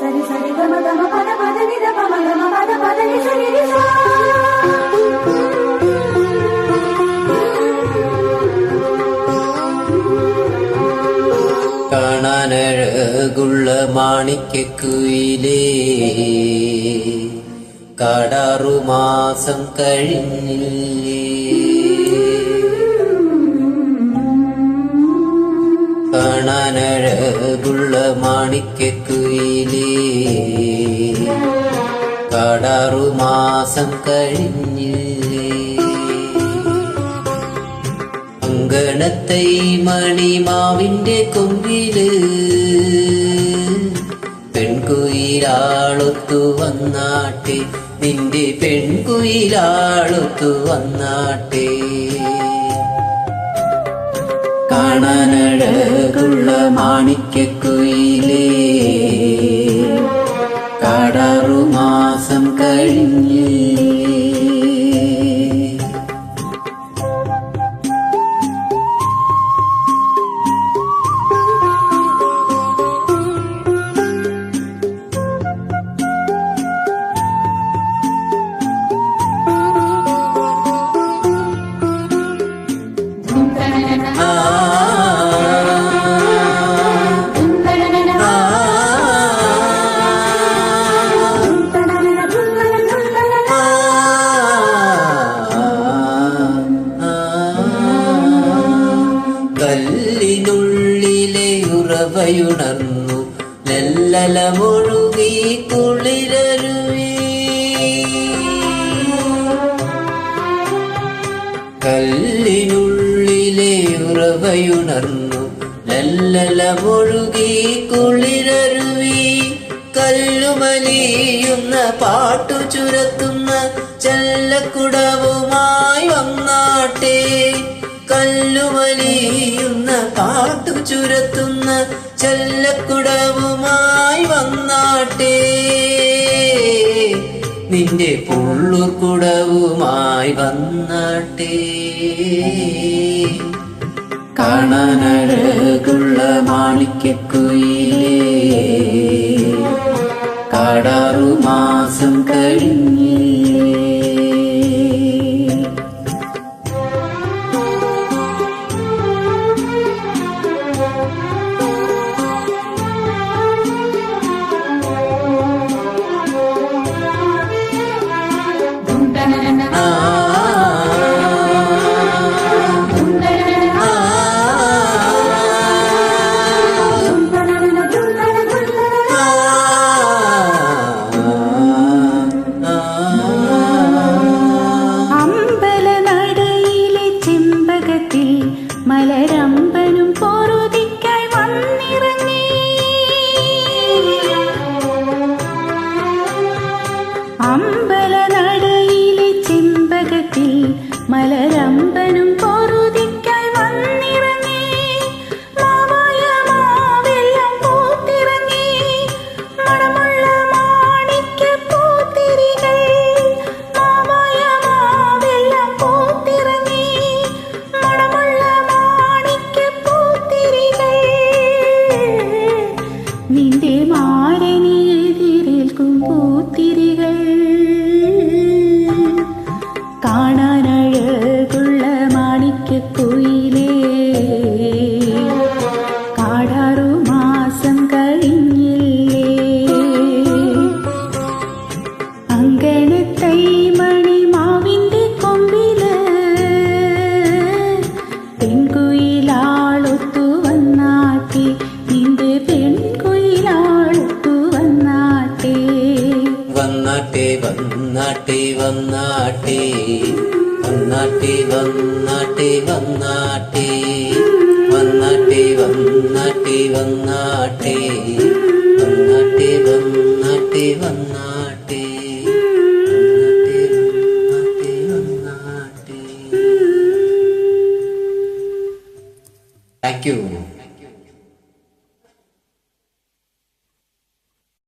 సరి సరి గమ గమ పద పద నిద పమ గమ పద పద ని సరి ని సా കാണാനഴകുള്ള മാണിക്കുയിലേ കാടാറു മാസം കഴിഞ്ഞില്ലേ കാണാനഴകുള്ള മാണിക്കുയിലേ കാടാറു മാസം കഴിഞ്ഞില്ലേ അങ്കണത്തൈ മണിമാവിന്റെ കൊമ്പിൽ പെൺകുയിലാളൊത്തു വന്നാട്ടെ നിന്റെ പെൺകുയിലാളൊത്തു വന്നാട്ടെ. കാണാനഴകുള്ള മാണിക്കുയിലേ ഉറവയുണർന്നു ലല്ലലമൊഴുകി കുളിരരുവി. കല്ലിനുള്ളിലെ ഉറവയുണർന്നു. ലല്ലലമൊഴുകി കുളിരരുവി. കല്ലുമലിയുന്ന പാട്ടു ചുരത്തുന്ന ചെല്ലക്കുടവുമായി വന്നാട്ടെ. കല്ലുമലിയുന്ന കാട്ടു ചുരത്തുന്ന ചെല്ലക്കുടവുമായി വന്നാട്ടേ. നിന്റെ പുള്ളുക്കുടവുമായി വന്നാട്ടേ. കാണാനഴകുള്ള മാണിക്കക്കുയിലേ കാടാറു മാസം കഴിഞ്ഞില്ലേ വന്നാട്ടെ വന്നാട്ടി വന്നാട്ടി വന്നാട്ടി വന്നാട്ടി. വന്നാട്ടി വന്നാട്ടി വന്നാട്ടി. വന്നാട്ടി വന്നാട്ടി വന്നാട്ടി. Thank you.